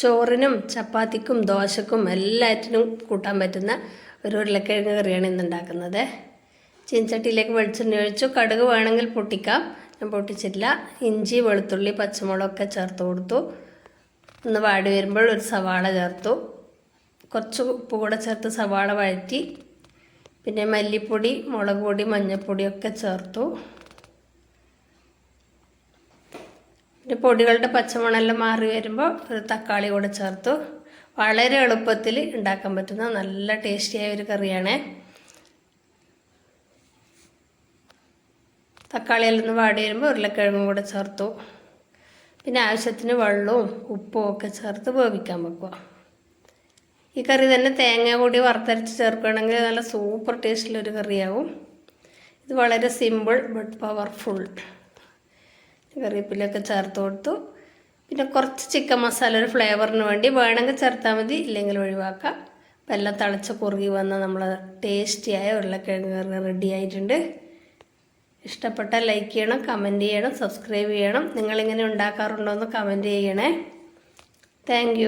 ചോറിനും ചപ്പാത്തിക്കും ദോശക്കും എല്ലാറ്റിനും കൂട്ടാൻ പറ്റുന്ന ഒരു ഉരുളക്കിഴങ്ങ് കറിയാണ് ഇന്ന് ഉണ്ടാക്കുന്നത്. ചീൻചട്ടിയിലേക്ക് വെളിച്ചെണ്ണ ഒഴിച്ചു. കടുക് വേണമെങ്കിൽ പൊട്ടിക്കാം. ഞാൻ പൊട്ടിച്ചിട്ടില്ല. ഇഞ്ചി വെളുത്തുള്ളി പച്ചമുളകൊക്കെ ചേർത്ത് കൊടുത്തു. ഒന്ന് വാടി വരുമ്പോൾ ഒരു സവാള ചേർത്തു. കുറച്ച് ഉപ്പ് കൂടെ ചേർത്ത് സവാള വഴറ്റി. പിന്നെ മല്ലിപ്പൊടി മുളക് പൊടി മഞ്ഞൾപ്പൊടിയൊക്കെ ചേർത്തു. പിന്നെ പൊടികളുടെ പച്ചമണെല്ലാം മാറി വരുമ്പോൾ ഒരു തക്കാളി കൂടെ ചേർത്തു. വളരെ എളുപ്പത്തിൽ ഉണ്ടാക്കാൻ പറ്റുന്ന നല്ല ടേസ്റ്റിയായ ഒരു കറിയാണ്. തക്കാളിയെല്ലാം ഒന്ന് വാടി വരുമ്പോൾ ഉരുളക്കിഴങ്ങും കൂടെ ചേർത്തു. പിന്നെ ആവശ്യത്തിന് വെള്ളവും ഉപ്പും ഒക്കെ ചേർത്ത് വേവിക്കാൻ വെക്കുക. ഈ കറി തന്നെ തേങ്ങ കൂടി വറുത്തരച്ച് ചേർക്കുകയാണെങ്കിൽ നല്ല സൂപ്പർ ടേസ്റ്റിലൊരു കറിയാവും. ഇത് വളരെ സിമ്പിൾ ബട്ട് പവർഫുൾ. കറിവേപ്പിലൊക്കെ ചേർത്ത് കൊടുത്തു. പിന്നെ കുറച്ച് ചിക്കൻ മസാല ഒരു ഫ്ലേവറിന് വേണ്ടി വേണമെങ്കിൽ ചേർത്താൽ മതി ഇല്ലെങ്കിൽ ഒഴിവാക്കാം. അപ്പം എല്ലാം തിളച്ച് കുറുകി വന്ന നമ്മൾ ടേസ്റ്റിയായ ഉരുളക്കിഴങ്ങ് കറി റെഡി ആയിട്ടുണ്ട്. ഇഷ്ടപ്പെട്ടാൽ ലൈക്ക് ചെയ്യണം കമന്റ് ചെയ്യണം സബ്സ്ക്രൈബ് ചെയ്യണം. നിങ്ങളിങ്ങനെ ഉണ്ടാക്കാറുണ്ടോ എന്ന് കമന്റ് ചെയ്യണേ. താങ്ക്